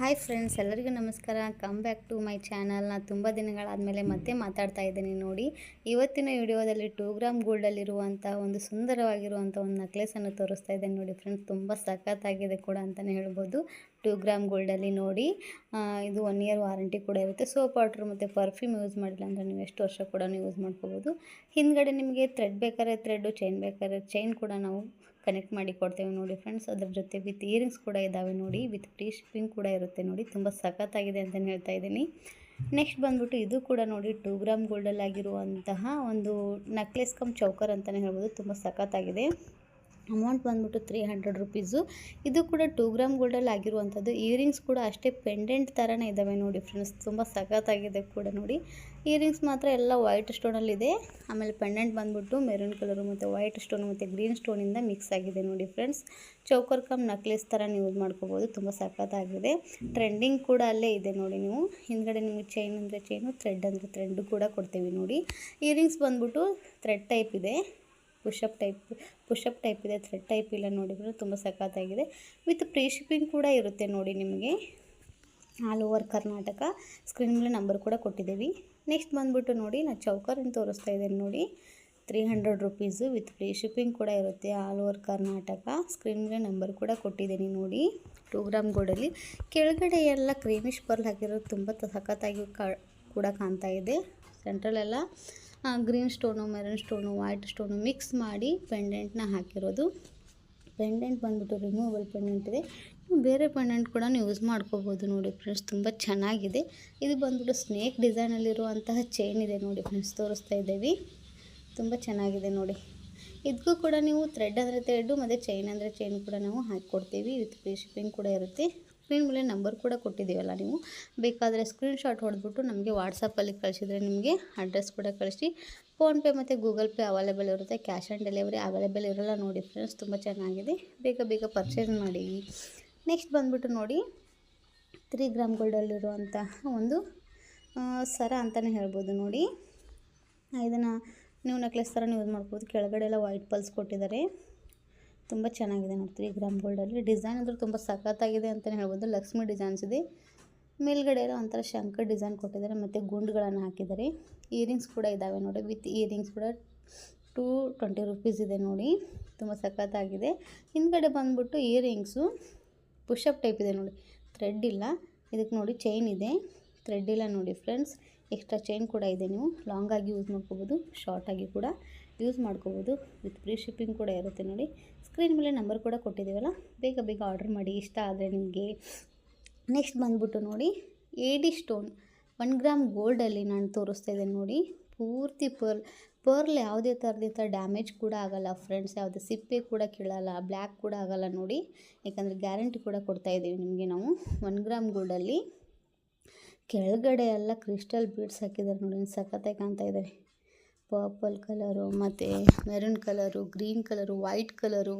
Hi friends, ಎಲ್ಲರಿಗೂ ನಮಸ್ಕಾರ. Come back to my channel ನಾನು ತುಂಬ ದಿನಗಳಾದಮೇಲೆ ಮತ್ತೆ ಮಾತಾಡ್ತಾ ಇದ್ದೀನಿ ನೋಡಿ. ಇವತ್ತಿನ ವಿಡಿಯೋದಲ್ಲಿ ಟೂ ಗ್ರಾಮ್ ಗೋಲ್ಡಲ್ಲಿರುವಂಥ ಒಂದು ಸುಂದರವಾಗಿರುವಂಥ ಒಂದು ನೆಕ್ಲೆಸನ್ನು ತೋರಿಸ್ತಾ ಇದ್ದೇನೆ ನೋಡಿ ಫ್ರೆಂಡ್ಸ್. ತುಂಬ ಸಖತ್ತಾಗಿದೆ ಕೂಡ ಅಂತಲೇ ಹೇಳ್ಬೋದು. ಟೂ ಗ್ರಾಮ್ ಗೋಲ್ಡಲ್ಲಿ ನೋಡಿ. ಇದು ಒನ್ ಇಯರ್ ವಾರಂಟಿ ಕೂಡ ಇರುತ್ತೆ. ಸೋಪ್ ವಾಟ್ರ್ ಮತ್ತು ಪರ್ಫ್ಯೂಮ್ ಯೂಸ್ ಮಾಡಿಲ್ಲ ಅಂದರೆ ನೀವು ಎಷ್ಟು ವರ್ಷ ಕೂಡ ಯೂಸ್ ಮಾಡ್ಕೋಬೋದು. ಹಿಂದ್ಗಡೆ ನಿಮಗೆ ಥ್ರೆಡ್ ಬೇಕಾದ್ರೆ ಥ್ರೆಡ್ಡು ಚೈನ್ ಬೇಕಾದ್ರೆ ಚೈನ್ ಕೂಡ ನಾವು ಕನೆಕ್ಟ್ ಮಾಡಿ ಕೊಡ್ತೇವೆ ನೋಡಿ ಫ್ರೆಂಡ್ಸ್ ಅದ್ರ ಜೊತೆ ವಿತ್ ಇಯರಿಂಗ್ಸ್ ಕೂಡ ಇದ್ದಾವೆ ನೋಡಿ ವಿತ್ ಫ್ರೀ ಶಿಪ್ಪಿಂಗ್ ಕೂಡ ಇರುತ್ತೆ ನೋಡಿ. ತುಂಬ ಸಖತ್ತಾಗಿದೆ ಅಂತಲೇ ಹೇಳ್ತಾ ಇದ್ದೀನಿ. ನೆಕ್ಸ್ಟ್ ಬಂದ್ಬಿಟ್ಟು ಇದು ಕೂಡ ನೋಡಿ ಟೂ ಗ್ರಾಮ್ ಗೋಲ್ಡಲ್ಲಿ ಆಗಿರುವಂತಹ ಒಂದು ನೆಕ್ಲೆಸ್ ಕಮ್ ಚೌಕರ್ ಅಂತಲೇ ಹೇಳ್ಬೋದು. ತುಂಬ ಸಖತ್ತಾಗಿದೆ. ಅಮೌಂಟ್ ಬಂದ್ಬಿಟ್ಟು ತ್ರೀ ಹಂಡ್ರೆಡ್ ರುಪೀಸು ಇದು ಕೂಡ ಟೂ ಗ್ರಾಮ್ ಗೋಲ್ಡಲ್ಲಿ ಆಗಿರುವಂಥದ್ದು. ಇಯರಿಂಗ್ಸ್ ಕೂಡ ಅಷ್ಟೇ ಪೆಂಡೆಂಟ್ ಥರನೇ ಇದ್ದಾವೆ ನೋಡಿ ಫ್ರೆಂಡ್ಸ್ ತುಂಬ ಸಖತ್ತಾಗಿದೆ ಕೂಡ ನೋಡಿ. ಇಯರಿಂಗ್ಸ್ ಮಾತ್ರ ಎಲ್ಲ ವೈಟ್ ಸ್ಟೋನಲ್ಲಿದೆ ಆಮೇಲೆ ಪೆಂಡೆಂಟ್ ಬಂದ್ಬಿಟ್ಟು ಮೆರೂನ್ ಕಲರು ಮತ್ತು ವೈಟ್ ಸ್ಟೋನ್ ಮತ್ತು ಗ್ರೀನ್ ಸ್ಟೋನಿಂದ ಮಿಕ್ಸ್ ಆಗಿದೆ ನೋಡಿ ಫ್ರೆಂಡ್ಸ್ ಚೌಕರ್ ಕಮ್ ನಕ್ಲೆಸ್ ಥರ ಯೂಸ್ ಮಾಡ್ಕೋಬೋದು. ತುಂಬ ಸಖತ್ತಾಗಿದೆ. ಟ್ರೆಂಡಿಂಗ್ ಕೂಡ ಅಲ್ಲೇ ಇದೆ ನೋಡಿ ನೀವು. ಹಿಂದ್ಗಡೆ ನಿಮಗೆ ಚೈನ್ ಅಂದರೆ ಚೈನು ಥ್ರೆಡ್ ಅಂದರೆ ಥ್ರೆಡ್ ಕೂಡ ಕೊಡ್ತೀವಿ ನೋಡಿ. ಇಯರಿಂಗ್ಸ್ ಬಂದ್ಬಿಟ್ಟು ಥ್ರೆಡ್ ಟೈಪ್ ಇದೆ. ಪುಷಪ್ ಟೈಪ್ ಪುಷಪ್ ಟೈಪ್ ಇದೆ, ಥ್ರೆಡ್ ಟೈಪ್ ಇಲ್ಲ ನೋಡಿ ತುಂಬ ಸಖತ್ತಾಗಿದೆ. ವಿತ್ ಪ್ರೀ ಶಿಪ್ಪಿಂಗ್ ಕೂಡ ಇರುತ್ತೆ ನೋಡಿ ನಿಮಗೆ. ಆಲ್ ಓವರ್ ಕರ್ನಾಟಕ, ಸ್ಕ್ರೀನ್ ಮೇಲೆ ನಂಬರ್ ಕೂಡ ಕೊಟ್ಟಿದ್ದೀವಿ. ನೆಕ್ಸ್ಟ್ ಬಂದುಬಿಟ್ಟು ನೋಡಿ ನಾನು ಚೌಕರನ್ನು ತೋರಿಸ್ತಾ ಇದ್ದೇನೆ ನೋಡಿ. Three hundred rupees with free shipping ಕೂಡ ಇರುತ್ತೆ ಆಲ್ ಓವರ್ ಕರ್ನಾಟಕ. ಸ್ಕ್ರೀನ್ ಮೇಲೆ ನಂಬರ್ ಕೂಡ ಕೊಟ್ಟಿದ್ದೀನಿ ನೋಡಿ. ಟೂ ಗ್ರಾಮ್ ಗೋಡಲ್ಲಿ. ಕೆಳಗಡೆ ಎಲ್ಲ ಕ್ರೀಮಿಶ್ ಪರ್ಲ್ ಹಾಕಿರೋದು ತುಂಬ ಸಖತ್ತಾಗಿ ಕೂಡ ಕಾಣ್ತಾ ಇದೆ. ಸೆಂಟ್ರಲೆಲ್ಲ green stone maroon stone white stone mix ಮಾಡಿ ಪೆಂಡೆಂಟ್ನ ಹಾಕಿರೋದು. ಪೆಂಡೆಂಟ್ ಬಂದ್ಬಿಟ್ಟು ರಿಮೂವಲ್ ಪೆಂಡೆಂಟ್ ಇದೆ. ಬೇರೆ ಪೆಂಡೆಂಟ್ ಕೂಡ ಯೂಸ್ ಮಾಡ್ಕೋಬೋದು ನೋಡಿ ಫ್ರೆಂಡ್ಸ್ ತುಂಬ ಚೆನ್ನಾಗಿದೆ. ಇದು ಬಂದ್ಬಿಟ್ಟು ಸ್ನೇಕ್ ಡಿಸೈನಲ್ಲಿರುವಂತಹ ಚೈನ್ ಇದೆ ನೋಡಿ ಫ್ರೆಂಡ್ಸ್ ತೋರಿಸ್ತಾ ಇದ್ದೀವಿ. ತುಂಬ ಚೆನ್ನಾಗಿದೆ ನೋಡಿ. ಇದಕ್ಕೂ ಕೂಡ ನೀವು ಥ್ರೆಡ್ ಅಂದರೆ ಥ್ರೆಡ್ಡು ಮತ್ತು ಚೈನ್ ಅಂದರೆ ಚೈನ್ ಕೂಡ ನಾವು ಹಾಕಿಕೊಡ್ತೀವಿ. ವಿತ್ ಫ್ರೀ ಶಿಪ್ಪಿಂಗ್ ಕೂಡ ಇರುತ್ತೆ. ಸ್ಕ್ರೀನ್ ಮೇಲೆ ನಂಬರ್ ಕೂಡ ಕೊಟ್ಟಿದ್ದೀವಲ್ಲ ನೀವು, ಬೇಕಾದರೆ ಸ್ಕ್ರೀನ್ಶಾಟ್ ಹೊಡೆದ್ಬಿಟ್ಟು ನಮಗೆ ವಾಟ್ಸಪ್ಪಲ್ಲಿ ಕಳಿಸಿದರೆ ನಿಮಗೆ ಅಡ್ರೆಸ್ ಕೂಡ ಕಳಿಸಿ. ಫೋನ್ಪೇ ಮತ್ತು ಗೂಗಲ್ ಪೇ ಅವೈಲೇಬಲ್ ಇರುತ್ತೆ, ಕ್ಯಾಶ್ ಆನ್ ಡೆಲಿವರಿ ಅವೈಲೇಬಲ್ ಇರೋಲ್ಲ ನೋಡಿ ಫ್ರೆಂಡ್ಸ್ ತುಂಬ ಚೆನ್ನಾಗಿದೆ. ಬೇಗ ಬೇಗ ಪರ್ಚೇಸ್ ಮಾಡಿ. ನೆಕ್ಸ್ಟ್ ಬಂದ್ಬಿಟ್ಟು ನೋಡಿ ತ್ರೀ ಗ್ರಾಮ್ ಗೋಲ್ಡಲ್ಲಿರುವಂತಹ ಒಂದು ಸರ ಅಂತಲೇ ಹೇಳ್ಬೋದು ನೋಡಿ. ಇದನ್ನು ನೀವು ನೆಕ್ಲೆಸ್ ಥರ ಯೂಸ್ ಮಾಡ್ಬೋದು, ಕೆಳಗಡೆ ಎಲ್ಲ ವೈಟ್ ಪಲ್ಸ್ ಕೊಟ್ಟಿದ್ದಾರೆ. ತುಂಬ ಚೆನ್ನಾಗಿದೆ ನೋಡಿ ತ್ರೀ ಗ್ರಾಮ್ ಗೋಲ್ಡಲ್ಲಿ. ಡಿಸೈನ್ ಅಂದ್ರೆ ತುಂಬ ಸಖತ್ತಾಗಿದೆ ಅಂತಲೇ ಹೇಳ್ಬೋದು. ಲಕ್ಷ್ಮಿ ಡಿಸೈನ್ಸ್ ಇದೆ. ಮೇಲ್ಗಡೆ ಎಲ್ಲ ಒಂಥರ ಶಂಕರ್ ಡಿಸೈನ್ ಕೊಟ್ಟಿದ್ದಾರೆ, ಮತ್ತು ಗುಂಡುಗಳನ್ನು ಹಾಕಿದ್ದಾರೆ. ಇಯರಿಂಗ್ಸ್ ಕೂಡ ಇದ್ದಾವೆ ನೋಡಿ. ವಿತ್ ಇಯರಿಂಗ್ಸ್ ಕೂಡ ಟೂ ಟ್ವೆಂಟಿ ರುಪೀಸ್ ಇದೆ ನೋಡಿ. ತುಂಬ ಸಖತ್ತಾಗಿದೆ. ಹಿಂದ್ಗಡೆ ಬಂದ್ಬಿಟ್ಟು ಇಯರಿಂಗ್ಸು ಪುಷಪ್ ಟೈಪ್ ಇದೆ ನೋಡಿ. ಥ್ರೆಡ್ ಇಲ್ಲ. ಇದಕ್ಕೆ ನೋಡಿ ಚೈನ್ ಇದೆ. ಥ್ರೆಡ್ ಇಲ್ಲ ನೋಡಿ ಫ್ರೆಂಡ್ಸ್. ಎಕ್ಸ್ಟ್ರಾ ಚೈನ್ ಕೂಡ ಇದೆ ನೀವು. ಲಾಂಗಾಗಿ ಯೂಸ್ ಮಾಡ್ಕೋಬೋದು ಶಾರ್ಟಾಗಿ ಕೂಡ ಯೂಸ್ ಮಾಡ್ಕೋಬೋದು. ವಿತ್ ಫ್ರೀ ಶಿಪ್ಪಿಂಗ್ ಕೂಡ ಇರುತ್ತೆ ನೋಡಿ. ಸ್ಕ್ರೀನ್ ಮೇಲೆ ನಂಬರ್ ಕೂಡ ಕೊಟ್ಟಿದ್ದೀವಲ್ಲ, ಬೇಗ ಬೇಗ ಆರ್ಡರ್ ಮಾಡಿ. ಇಷ್ಟ ಆದರೆ ನಿಮಗೆ. ನೆಕ್ಸ್ಟ್ ಬಂದ್ಬಿಟ್ಟು ನೋಡಿ ಏಡಿ ಸ್ಟೋನ್ ಒನ್ ಗ್ರಾಮ್ ಗೋಲ್ಡಲ್ಲಿ ನಾನು ತೋರಿಸ್ತಾ ಇದ್ದೇನೆ ನೋಡಿ. ಪೂರ್ತಿ ಪರ್ಲ್ ಪರ್ಲ್ ಯಾವುದೇ ಥರದಿಂದ ಡ್ಯಾಮೇಜ್ ಕೂಡ ಆಗಲ್ಲ ಫ್ರೆಂಡ್ಸ್ ಯಾವುದೇ ಸಿಪ್ಪೆ ಕೂಡ ಕೀಳಲ್ಲ ಬ್ಲ್ಯಾಕ್ ಕೂಡ ಆಗಲ್ಲ ನೋಡಿ. ಯಾಕಂದರೆ ಗ್ಯಾರಂಟಿ ಕೂಡ ಕೊಡ್ತಾ ಇದ್ದೀವಿ ನಿಮಗೆ ನಾವು. ಒನ್ ಗ್ರಾಮ್ ಗೋಲ್ಡಲ್ಲಿ ಕೆಳಗಡೆ ಎಲ್ಲ ಕ್ರಿಸ್ಟಲ್ ಬೀಡ್ಸ್ ಹಾಕಿದ್ದಾರೆ ನೋಡಿ ಸಖತ್ತಾಗಿ ಕಾಣ್ತಾ ಇದ್ದಾರೆ. ಪರ್ಪಲ್ ಕಲರು ಮತ್ತು maroon colour, green colour, white colour,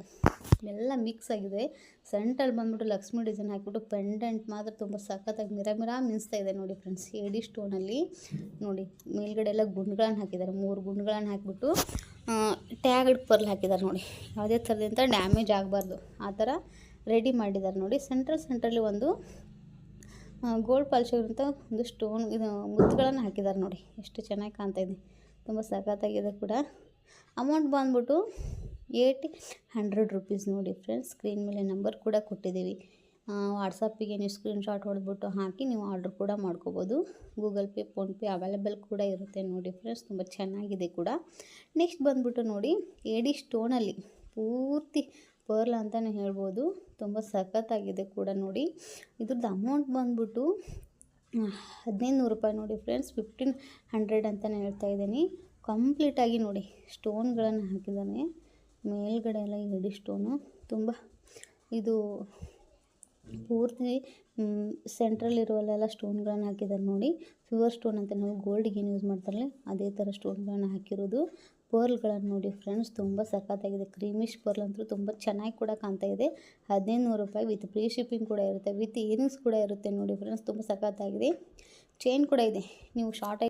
ಎಲ್ಲ ಮಿಕ್ಸ್ ಆಗಿದೆ. ಸೆಂಟಲ್ಲಿ ಬಂದ್ಬಿಟ್ಟು ಲಕ್ಷ್ಮಿ ಡಿಸೈನ್ ಹಾಕಿಬಿಟ್ಟು ಪೆಂಡೆಂಟ್ ಮಾತ್ರ ತುಂಬ ಸಖತ್ತಾಗಿ ಮಿರ ಮಿರ ಮಿನ್ಸ್ತಾ ಇದೆ ನೋಡಿ ಫ್ರೆಂಡ್ಸ್. ಏಡಿ ಸ್ಟೋನಲ್ಲಿ ನೋಡಿ, ಮೇಲ್ಗಡೆ ಎಲ್ಲ ಗುಂಡ್ಗಳನ್ನು ಹಾಕಿದ್ದಾರೆ. ಮೂರು ಗುಂಡ್ಗಳನ್ನು ಹಾಕಿಬಿಟ್ಟು ಟ್ಯಾಗಡ್ ಪರ್ಲ್ ಹಾಕಿದ್ದಾರೆ ನೋಡಿ. ಯಾವುದೇ ಥರದಿಂದ ಡ್ಯಾಮೇಜ್ ಆಗಬಾರ್ದು. ಆ ಥರ ರೆಡಿ ಮಾಡಿದ್ದಾರೆ ನೋಡಿ. ಸೆಂಟ್ರಲ್ ಸೆಂಟ್ರಲ್ಲಿ ಒಂದು ಗೋಲ್ಡ್ ಪಾಲಿಶ್ ಆಗಿರುವಂಥ ಒಂದು ಸ್ಟೋನ್, ಇದು ಮುತ್ತುಗಳನ್ನು ಹಾಕಿದ್ದಾರೆ ನೋಡಿ. ಎಷ್ಟು ಚೆನ್ನಾಗಿ ಕಾಣ್ತಾ ಇದೆ. ತುಂಬ ಸಖತ್ತಾಗಿದೆ ಕೂಡ. ಅಮೌಂಟ್ ಬಂದ್ಬಿಟ್ಟು ಏಯ್ಟಿ ಹಂಡ್ರೆಡ್ ರುಪೀಸ್ ನೋಡಿ ಫ್ರೆಂಡ್ಸ್ ಸ್ಕ್ರೀನ್ ಮೇಲೆ ನಂಬರ್ ಕೂಡ ಕೊಟ್ಟಿದ್ದೀವಿ. ವಾಟ್ಸಪ್ಪಿಗೆ ನೀವು ಸ್ಕ್ರೀನ್ಶಾಟ್ ಹೊಡೆದ್ಬಿಟ್ಟು ಹಾಕಿ ನೀವು ಆರ್ಡ್ರ್ ಕೂಡ ಮಾಡ್ಕೋಬೋದು. ಗೂಗಲ್ ಪೇ ಫೋನ್ಪೇ ಅವೈಲೇಬಲ್ ಕೂಡ ಇರುತ್ತೆ ನೋಡಿ ಫ್ರೆಂಡ್ಸ್ ತುಂಬ ಚೆನ್ನಾಗಿದೆ ಕೂಡ. ನೆಕ್ಸ್ಟ್ ಬಂದ್ಬಿಟ್ಟು ನೋಡಿ ಏಡಿ ಸ್ಟೋನಲ್ಲಿ ಪೂರ್ತಿ ಪರ್ಲ್ ಅಂತಲೇ ಹೇಳ್ಬೋದು. ತುಂಬ ಸಖತ್ತಾಗಿದೆ ಕೂಡ ನೋಡಿ. ಇದ್ರದ್ದು ಅಮೌಂಟ್ ಬಂದ್ಬಿಟ್ಟು ಹದಿನೈದು ನೂರು ರೂಪಾಯಿ ನೋಡಿ ಫ್ರೆಂಡ್ಸ್ ಫಿಫ್ಟೀನ್ ಹಂಡ್ರೆಡ್ ಅಂತಲೇ ಹೇಳ್ತಾ ಇದ್ದೀನಿ. ಕಂಪ್ಲೀಟಾಗಿ ನೋಡಿ ಸ್ಟೋನ್ಗಳನ್ನು ಹಾಕಿದ್ದಾನೆ. ಮೇಲ್ಗಡೆ ಎಲ್ಲ ಎಡಿ ಸ್ಟೋನು ತುಂಬ ಇದು ಪೂರ್ತಿ ಸೆಂಟ್ರಲ್ಲಿರುವಲ್ಲೆಲ್ಲ ಸ್ಟೋನ್ಗಳನ್ನು ಹಾಕಿದ್ದಾರೆ ನೋಡಿ. ಪ್ಯೂರ್ ಸ್ಟೋನ್ ಅಂತ ನಾವು ಗೋಲ್ಡಿಗೆ ಏನು ಯೂಸ್ ಮಾಡ್ತಾರಲ್ಲ, ಅದೇ ಥರ ಸ್ಟೋನ್ಗಳನ್ನು ಹಾಕಿರೋದು. ಪರ್ಲ್ಗಳನ್ನು ನೋಡಿ ಫ್ರೆಂಡ್ಸ್ ತುಂಬ ಸಖತ್ತಾಗಿದೆ. ಕ್ರೀಮಿಶ್ ಪರ್ಲ್ ಅಂತೂ ತುಂಬ ಚೆನ್ನಾಗಿ ಕೂಡ ಕಾಣ್ತಾ ಇದೆ. ಹದಿನೈದು ನೂರು ರೂಪಾಯಿ ವಿತ್ ಫ್ರೀ ಶಿಪ್ಪಿಂಗ್ ಕೂಡ ಇರುತ್ತೆ. ವಿತ್ ಇಯರಿಂಗ್ಸ್ ಕೂಡ ಇರುತ್ತೆ ನೋಡಿ ಫ್ರೆಂಡ್ಸ್, ತುಂಬ ಸಖತ್ತಾಗಿದೆ. ಚೈನ್ ಕೂಡ ಇದೆ. ನೀವು ಶಾರ್ಟ್